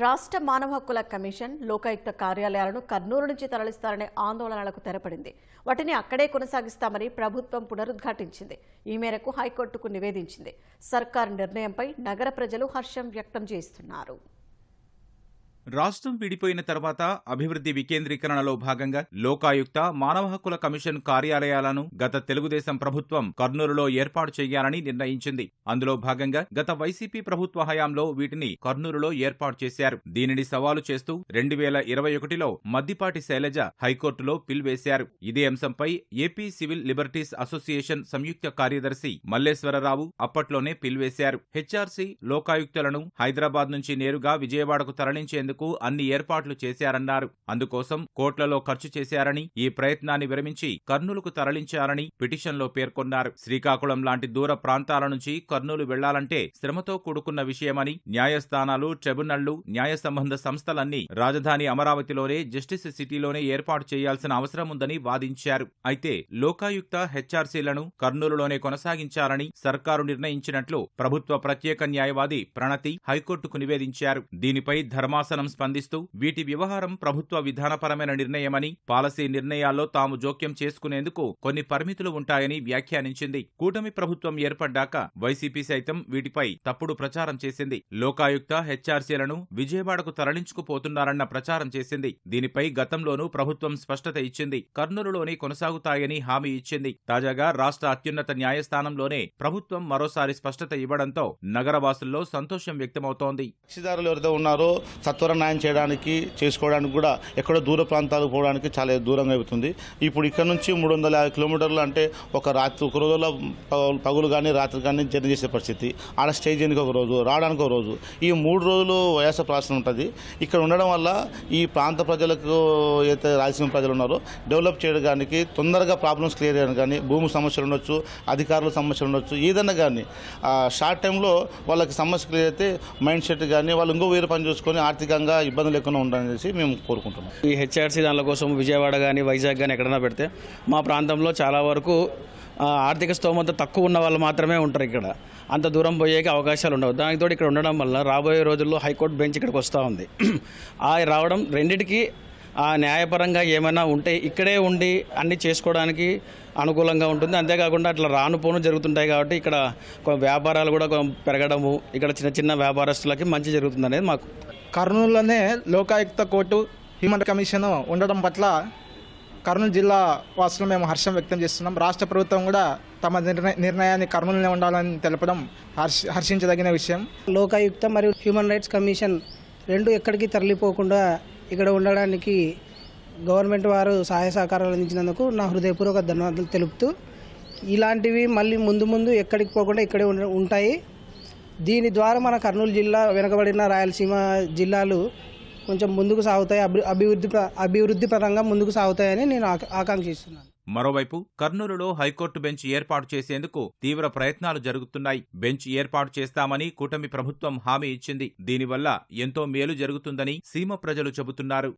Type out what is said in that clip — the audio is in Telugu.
రాష్ట్ర మానవ హక్కుల కమిషన్ లోకాయుక్త కార్యాలయాలను కర్నూలు నుంచి తరలిస్తారనే ఆందోళనలకు తెరపడింది. వాటిని అక్కడే కొనసాగిస్తామని ప్రభుత్వం పునరుద్ఘాటించింది. ఈ మేరకు హైకోర్టుకు నివేదించింది. సర్కార్ నిర్ణయంపై నగర ప్రజలు హర్షం వ్యక్తం చేస్తున్నారు. రాష్ట్రం విడిపోయిన తర్వాత అభివృద్ధి వికేంద్రీకరణలో భాగంగా లోకాయుక్త మానవ హక్కుల కమిషన్ కార్యాలయాలను గత తెలుగుదేశం ప్రభుత్వం కర్నూలులో ఏర్పాటు చేయాలని నిర్ణయించింది. అందులో భాగంగా గత వైసీపీ ప్రభుత్వ హయాంలో వీటిని కర్నూలులో ఏర్పాటు చేశారు. దీనిని సవాలు చేస్తూ రెండు వేల ఇరవై ఒకటిలో మద్దిపాటి శైలజ హైకోర్టులో పిల్వేశారు ఇదే అంశంపై ఏపీ సివిల్ లిబర్టీస్ అసోసియేషన్ సంయుక్త కార్యదర్శి మల్లేశ్వరరావు అప్పట్లోనే పిల్వేశారు హెచ్ఆర్సీ లోకాయుక్తులను హైదరాబాద్ నుంచి నేరుగా విజయవాడకు తరలించేందుకు అన్ని ఏర్పాట్లు చేశారన్నారు. అందుకోసం కోట్లలో ఖర్చు చేశారని ఈ ప్రయత్నాన్ని విరమించి కర్నూలుకు తరలించారని పిటిషన్లో పేర్కొన్నారు. శ్రీకాకుళం లాంటి దూర ప్రాంతాల నుంచి కర్నూలు వెళ్ళాలంటే శ్రమతో కూడుకున్న విషయమని న్యాయస్థానాలు ట్రిబ్యునళ్ళు న్యాయ సంబంధ సంస్థలన్నీ రాజధాని అమరావతిలోనే జస్టిస్ సిటీలోనే ఏర్పాటు చేయాల్సిన అవసరం ఉందని వాదించారు. అయితే లోకాయుక్త హెచ్ఆర్సీలను కర్నూలులోనే కొనసాగించాలని సర్కారు నిర్ణయించినట్లు ప్రభుత్వ ప్రత్యేక న్యాయవాది ప్రణతి హైకోర్టుకు నివేదించారు. దీనిపై ధర్మాసనం స్పందిస్తూ వీటి వ్యవహారం ప్రభుత్వ విధానపరమైన నిర్ణయమని పాలసీ నిర్ణయాల్లో తాము జోక్యం చేసుకునేందుకు కొన్ని పరిమితులు ఉంటాయని వ్యాఖ్యానించింది. కూటమి ప్రభుత్వం ఏర్పడ్డాక వైసీపీ సైతం వీటిపై తప్పుడు ప్రచారం చేసింది. లోకాయుక్త హెచ్ఆర్సీలను విజయవాడకు తరలించుకుపోతున్నారన్న ప్రచారం చేసింది. దీనిపై గతంలోనూ ప్రభుత్వం స్పష్టత ఇచ్చింది. కర్నూలులోనే కొనసాగుతాయని హామీ ఇచ్చింది. తాజాగా రాష్ట్ర అత్యున్నత న్యాయస్థానంలోనే ప్రభుత్వం మరోసారి స్పష్టత ఇవ్వడంతో నగరవాసుల్లో సంతోషం వ్యక్తమవుతోంది. కక్షిదారులు ఉన్నారో సత్వర న్యాయం చేయడానికి చేసుకోవడానికి కూడా ఎక్కడో దూర ప్రాంతాలకు పోవడానికి చాలా దూరంగా అవుతుంది ఇప్పుడు ఇక్కడ నుంచి మూడు వందల యాభై కిలోమీటర్లు అంటే ఒక రాత్రి ఒక రోజుల పగులు కానీ రాత్రి కానీ జర్నీ చేసే పరిస్థితి. ఆడ స్టే చేయడానికి ఒక రోజు రావడానికి ఒక రోజు. ఈ మూడు రోజులు వయాస ప్రాసన ఉంటుంది. ఇక్కడ ఉండడం వల్ల ఈ ప్రాంత ప్రజలకు అయితే రాయలసీమ ప్రజలు ఉన్నారో డెవలప్ చేయడానికి తొందరగా ప్రాబ్లమ్స్ క్లియర్ చేయడానికి కానీ భూమి సమస్యలు ఉండొచ్చు అధికారుల సమస్యలు ఉండొచ్చు ఏదైనా కానీ షార్ట్ టైంలో వాళ్ళకి సమస్య క్లియర్ అయితే మైండ్ సెట్ కానీ వాళ్ళు ఇంకో వేరే పని చూసుకొని ఆర్థికంగా ఇబ్బంది లేకుండా ఉండాలనేసి మేము కోరుకుంటున్నాం. ఈ హెచ్ఆర్సీ దానిల కోసం విజయవాడ కానీ వైజాగ్ కానీ ఎక్కడైనా పెడితే మా ప్రాంతంలో చాలా వరకు ఆర్థిక స్తోమత తక్కువ ఉన్న వాళ్ళు మాత్రమే ఉంటారు ఇక్కడ. అంత దూరం పోయేకి అవకాశాలు ఉండవు. దానితోటి ఇక్కడ ఉండడం వల్ల రాబోయే రోజుల్లో హైకోర్టు బెంచ్ ఇక్కడికి వస్తూ ఉంది. ఆ రావడం రెండిటికి ఆ న్యాయపరంగా ఏమైనా ఉంటే ఇక్కడే ఉండి అన్ని చేసుకోవడానికి అనుకూలంగా ఉంటుంది. అంతేకాకుండా అట్లా రాను పోను జరుగుతుంటాయి కాబట్టి ఇక్కడ కొ- వ్యాపారాలు కూడా పెరగడము ఇక్కడ చిన్న చిన్న వ్యాపారస్తులకి మంచి జరుగుతుంది అనేది మాకు. కర్నూలులోనే లోకాయుక్త కోర్టు హ్యూమన్ కమిషన్ ఉండడం పట్ల కర్నూలు జిల్లా వాసులు మేము హర్షం వ్యక్తం చేస్తున్నాం. రాష్ట్ర ప్రభుత్వం కూడా తమ నిర్ణయ నిర్ణయాన్ని కర్నూలునే ఉండాలని తెలపడం హర్ష హర్షించదగిన విషయం. లోకాయుక్త మరియు హ్యూమన్ రైట్స్ కమిషన్ రెండు ఎక్కడికి తరలిపోకుండా ఇక్కడ ఉండడానికి గవర్నమెంట్ వారు సహాయ సహకారాలు అందించినందుకు నా హృదయపూర్వక ధన్యవాదాలు తెలుపుతూ ఇలాంటివి మళ్ళీ ముందు ముందు ఎక్కడికి పోకుండా ఇక్కడే ఉండ- ఉంటాయి. దీని ద్వారా మన కర్నూలు జిల్లా వెనుకబడిన రాయలసీమ జిల్లాలు కొంచెం ముందుకు సాగుతాయి అభి అభివృద్ధి అభివృద్ధి పరంగా ముందుకు సాగుతాయని నేను ఆకాంక్షిస్తున్నాను. మరోవైపు కర్నూలులో హైకోర్టు బెంచ్ ఏర్పాటు చేసేందుకు తీవ్ర ప్రయత్నాలు జరుగుతున్నాయి. బెంచ్ ఏర్పాటు చేస్తామని కూటమి ప్రభుత్వం హామీ ఇచ్చింది. దీనివల్ల ఎంతో మేలు జరుగుతుందని సీమ ప్రజలు చెబుతున్నారు.